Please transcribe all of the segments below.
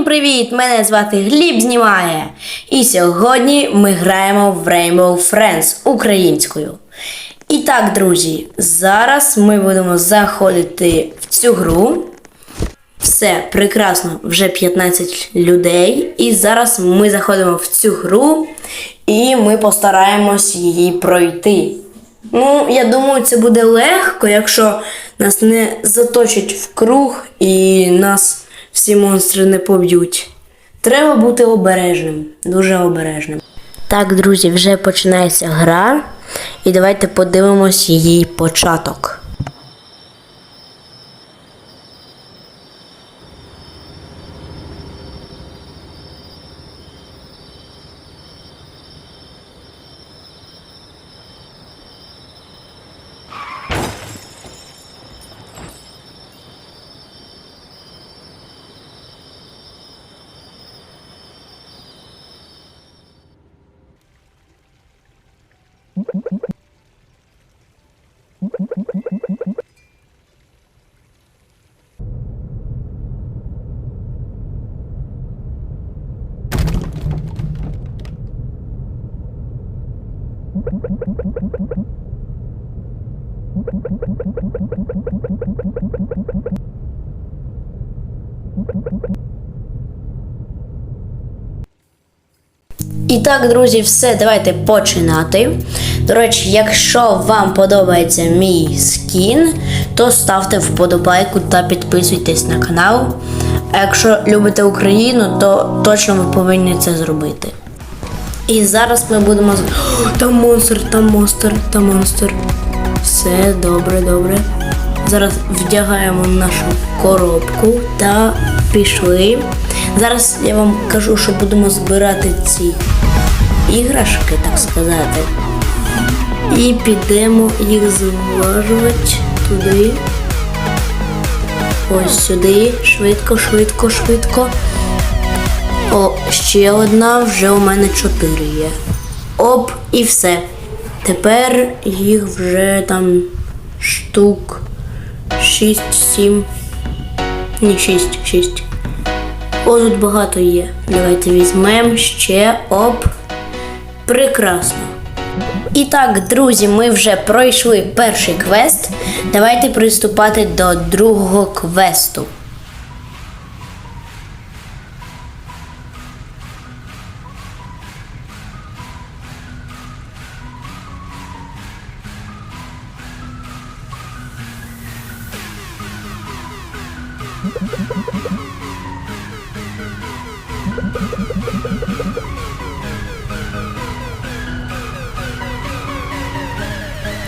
Всім привіт! Мене звати Гліб Знімає. І сьогодні ми граємо в Rainbow Friends українською. І так, друзі, зараз ми будемо заходити в цю гру. Все прекрасно, вже 15 людей. І зараз ми заходимо в цю гру і ми постараємось її пройти. Ну, я думаю, це буде легко, якщо нас не заточать в круг і нас всі монстри не поб'ють. Треба бути обережним, дуже обережним. Так, друзі, вже починається гра, і давайте подивимось її початок. І так, друзі, все, давайте починати. До речі, якщо вам подобається мій скін, то ставте вподобайку та підписуйтесь на канал. А якщо любите Україну, то точно ви повинні це зробити. І зараз ми будемо. з- там монстр, там монстр, там монстр. Все добре, добре. Зараз вдягаємо нашу коробку та пішли. Зараз я вам кажу, що будемо збирати ці іграшки, так сказати. І підемо їх зважувати туди. Ось сюди. Швидко, швидко, швидко. О, ще одна, вже у мене чотири є. Оп, і все. Тепер їх вже там штук 6-7. Ні, 6, 6. О, тут багато є. Давайте візьмемо ще оп. Прекрасно. І так, друзі, ми вже пройшли перший квест. Давайте приступати до другого квесту.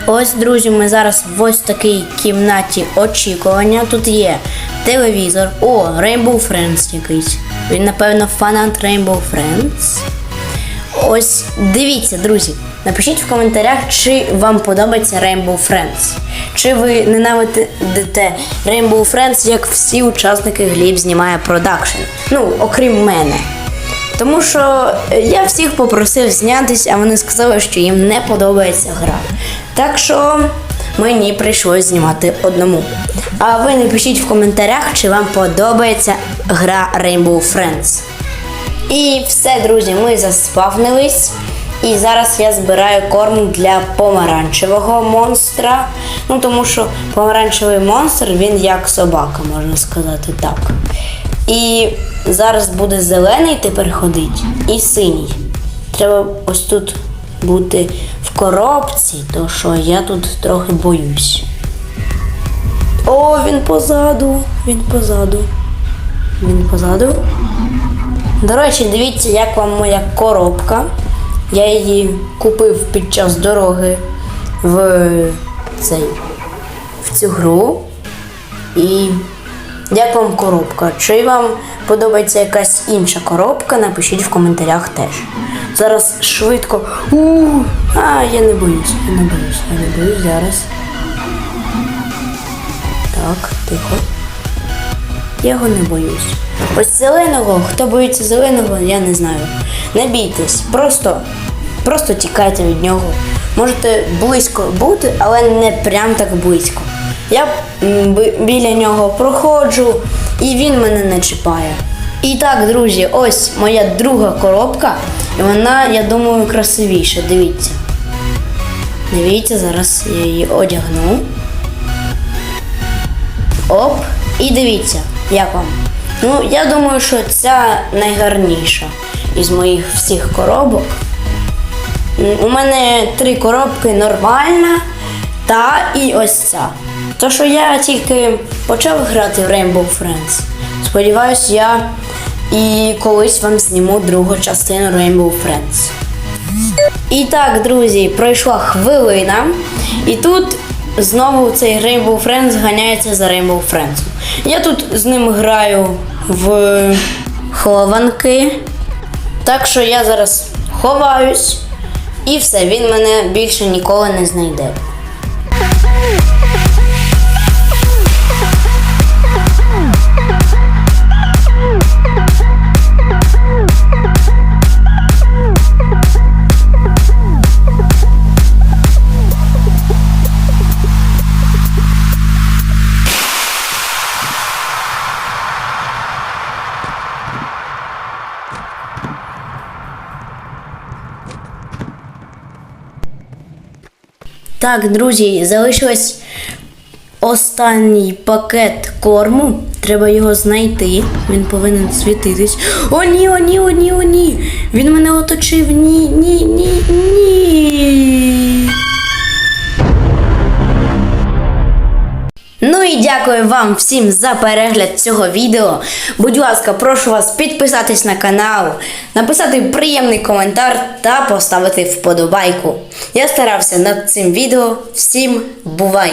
Ось, друзі, ми зараз в ось такій кімнаті очікування. Тут є телевізор. О, Rainbow Friends якийсь. Він, напевно, фанат Rainbow Friends. Ось дивіться, друзі. Напишіть в коментарях, чи вам подобається Rainbow Friends. Чи ви ненавидите Rainbow Friends, як всі учасники Гліб знімає продакшн. Ну, окрім мене. Тому що я всіх попросив знятись, а вони сказали, що їм не подобається гра. Так що мені прийшлось знімати одному. А ви напишіть в коментарях, чи вам подобається гра Rainbow Friends. І все, друзі, ми заспавнились. І зараз я збираю корм для помаранчевого монстра. Ну тому що помаранчевий монстр він як собака, можна сказати так. І зараз буде зелений тепер ходить і синій. Треба ось тут бути в коробці, то що я тут трохи боюсь. О, він позаду, він позаду. Він позаду. До речі, дивіться, як вам моя коробка. Я її купив під час дороги в цей в цю гру. І як вам коробка? Чи вам подобається якась інша коробка? Напишіть в коментарях теж. Зараз швидко. У, а, я не боюсь, я не боюсь, я не боюсь зараз. Так, тихо. Я його не боюсь. Ось зеленого, хто боїться зеленого, я не знаю. Не бійтесь, просто, просто тікайте від нього. Можете близько бути, але не прям так близько. Я біля нього проходжу, і він мене не чіпає. І так, друзі, ось моя друга коробка. І вона, я думаю, красивіша. Дивіться. Дивіться, зараз я її одягну. Оп. І дивіться, як вам. Ну, я думаю, що ця найгарніша із моїх всіх коробок. У мене три коробки нормальна та і ось ця. То, що я тільки почав грати в Rainbow Friends. Сподіваюсь, я і колись вам зніму другу частину Rainbow Friends. І так, друзі, пройшла хвилина, і тут знову цей Rainbow Friends ганяється за Rainbow Friends. Я тут з ним граю в хованки. Так що я зараз ховаюсь, і все, він мене більше ніколи не знайде. Так, друзі, залишилось останній пакет корму. Треба його знайти. Він повинен світитись. О, ні, о, ні, о, ні, о, ні. Він мене оточив. Ні, ні, ні, ні. Ну і дякую вам всім за перегляд цього відео. Будь ласка, прошу вас підписатись на канал, написати приємний коментар та поставити вподобайку. Я старався над цим відео. Всім бувай!